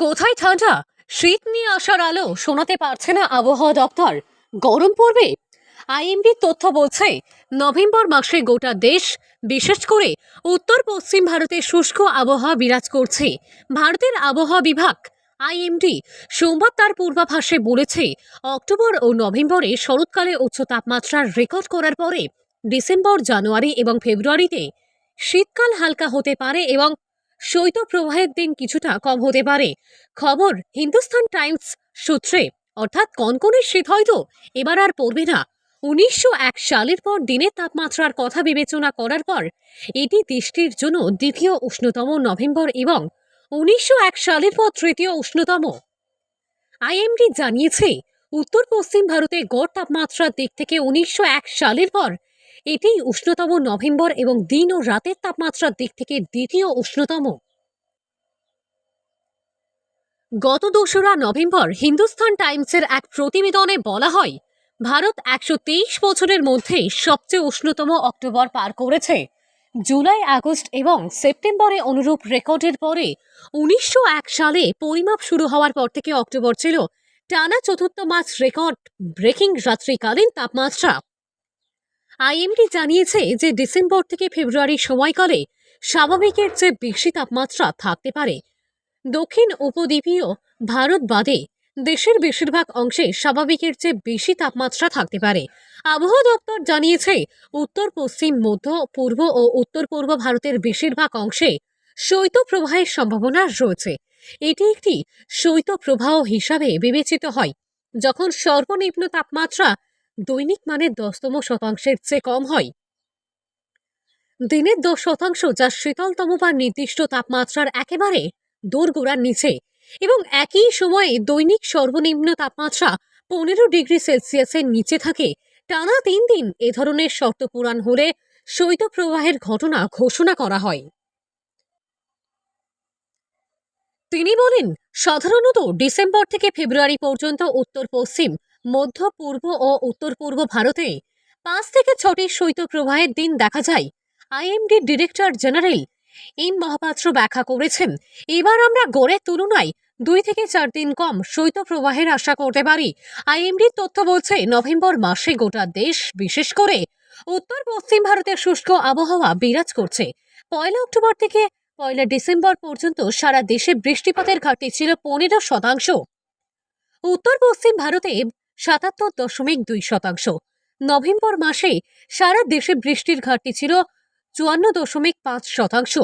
কোথায় ঠান্ডা? শীত নিয়ে আসার আলো শোনাতে পারছে না আবহাওয়া দপ্তর। গরম পড়বে। আইএমডির তথ্য বলছে, নভেম্বর মাসে গোটা দেশ, বিশেষ করে উত্তর পশ্চিম ভারতে শুষ্ক আবহাওয়া বিরাজ করছে। ভারতের আবহাওয়া বিভাগ, আইএমডি, সোমবার তার পূর্বাভাসে বলেছে, অক্টোবর ও নভেম্বরে শরৎকালে উচ্চ তাপমাত্রার রেকর্ড করার পরে ডিসেম্বর, জানুয়ারি এবং ফেব্রুয়ারিতে শীতকাল হালকা হতে পারে এবং শৈত্যপ্রবাহের দিন কিছুটা কম হতে পারে। খবর হিন্দুস্তান টাইমস সূত্রে। অর্থাৎ কনকনে শীত হয়তো এবার আর পড়বে না। উনিশশো এক সালের পর দিনের তাপমাত্রার কথা বিবেচনা করার পর এটি দেশটির জন্য দ্বিতীয় উষ্ণতম নভেম্বর এবং উনিশশো এক সালের পর তৃতীয় উষ্ণতম। আইএমডি জানিয়েছে উত্তর পশ্চিম ভারতে গড় তাপমাত্রার দিক থেকে উনিশশো এক সালের পর এটি উষ্ণতম নভেম্বর এবং দিন ও রাতের তাপমাত্রার দিক থেকে দ্বিতীয় উষ্ণতম। গত দোসরা নভেম্বর হিন্দুস্তান টাইমসের এক প্রতিবেদনে বলা হয়, ভারত একশো তেইশ বছরের মধ্যে সবচেয়ে উষ্ণতম অক্টোবর পার করেছে। জুলাই, আগস্ট এবং সেপ্টেম্বরে অনুরূপ রেকর্ডের পরে উনিশশো এক সালে পরিমাপ শুরু হওয়ার পর থেকে অক্টোবর ছিল টানা চতুর্থ মাস রেকর্ড ব্রেকিং রাত্রিকালীন তাপমাত্রা। আইএমডি জানিয়েছে যে ডিসেম্বর থেকে ফেব্রুয়ারির সময়কালে স্বাভাবিকের চেয়ে বেশি তাপমাত্রা থাকতে পারে। দক্ষিণ উপদ্বীপীয় ভারত বাদে দেশের বেশিরভাগ অংশে স্বাভাবিকের চেয়ে বেশি তাপমাত্রা থাকতে পারে। আবহাওয়া দপ্তর জানিয়েছে, উত্তর, পশ্চিম, মধ্য, পূর্ব ও উত্তর পূর্ব ভারতের বেশিরভাগ অংশে শৈত্যপ্রবাহের সম্ভাবনা রয়েছে। এটি একটি শৈত্যপ্রবাহ হিসাবে বিবেচিত হয়, যখন সর্বনিম্ন তাপমাত্রা দৈনিক মানের দশতম শতাংশের চেয়ে কম হয়। দিনের দশ শতাংশ যা শীতলতম বা নির্দিষ্ট তাপমাত্রার একেবারে দোরগোড়ার নিচে এবং একই সময়ে দৈনিক সর্বনিম্ন তাপমাত্রা পনেরো ডিগ্রি সেলসিয়াসের নিচে থাকে, টানা তিন দিন এ ধরনের শর্ত পূরণ হলে শৈত্যপ্রবাহের ঘটনা ঘোষণা করা হয়। তিনি বলেন, সাধারণত ডিসেম্বর থেকে ফেব্রুয়ারি পর্যন্ত উত্তর পশ্চিম মধ্য পূর্ব ও উত্তর পূর্ব ভারতে পাঁচ থেকে ছটি শৈত্যপ্রবাহের দিন দেখা যায়। IMD director general M Mohapatra ব্যাখ্যা করেছেন, এবার আমরা গড়ের তুলনায় দুই থেকে চার দিন কম শৈত্যপ্রবাহের আশা করতে পারি। আইএমডির তথ্য বলছে, নভেম্বর মাসে গোটা দেশ, বিশেষ করে উত্তর পশ্চিম ভারতের শুষ্ক আবহাওয়া বিরাজ করছে। পয়লা অক্টোবর থেকে পয়লা ডিসেম্বর পর্যন্ত সারা দেশে বৃষ্টিপাতের ঘাটতি ছিল পনেরো শতাংশ। উত্তর পশ্চিম ভারতে সাতাত্তর দশমিক দুই শতাংশ। নভেম্বর মাসে সারা দেশে বৃষ্টির ঘাটতি ছিল চুয়ান্ন দশমিক পাঁচ শতাংশ।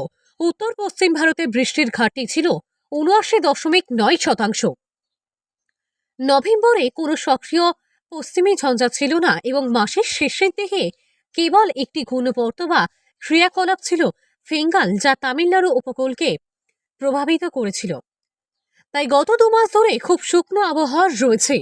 উত্তর পশ্চিম ভারতে বৃষ্টির ঘাটতি ছিল উনআশি দশমিক নয় শতাংশ। নভেম্বরে কোনো সক্রিয় পশ্চিমী ঝঞ্ঝা ছিল না এবং মাসের শেষের দিকে কেবল একটি ঘূর্ণপর্ত বা ক্রিয়াকলাপ ছিল ফেঙ্গাল, যা তামিলনাড়ু উপকূলকে প্রভাবিত করেছিল। তাই গত দু মাস ধরে খুব শুকনো আবহাওয়া রয়েছে।